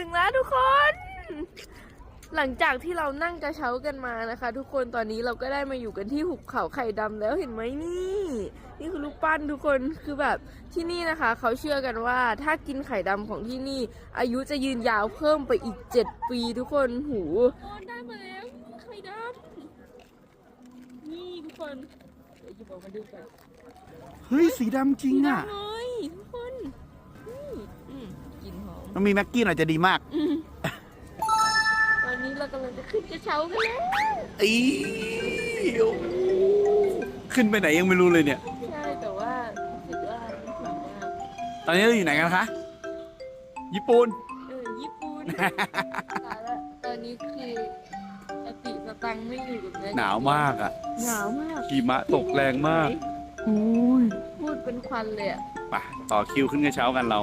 ถึงแล้วทุกคน หลังจากที่เรานั่งกระเช้ากันมานะคะ ทุกคนตอนนี้เราก็ได้มาอยู่กันที่หุบเขาไข่ดำแล้วเห็นไหมนี่ นี่คือลูกปั้นทุกคนคือแบบที่นี่นะคะ เขาเชื่อกันว่าถ้ากินไข่ดำของที่นี่ อายุจะยืนยาวเพิ่มไปอีก 7 ปีทุกคนหูได้มาแล้วไข่ดำนี่ทุกคนเดี๋ยวหยิบออกมาดูกันเฮ้ยสีดำจริงอะ สีดำเล ลินหอมมันมีแม็กกี้หน่อยจะดีมากตอนนี้เรากำลังจะขึ้นกระเช้ากันแล้วอีโอ้ขึ้นไปไหนยังไม่รู้เลยเนี่ย ใช่แต่ว่ารู้สึกว่ามันสูงมากตอนนี้เราอยู่ไหนกันคะ ญี่ปุ่น เออญี่ปุ่นตายละตอนนี้คือสติสตังค์ไม่อยู่กับเนื้อหนาวมากอะหนาวมากหิมะตกแรงมาก โอ้ยพูดเป็นควันเลยอะไปต่อคิวขึ้นกระเช้ากันเรา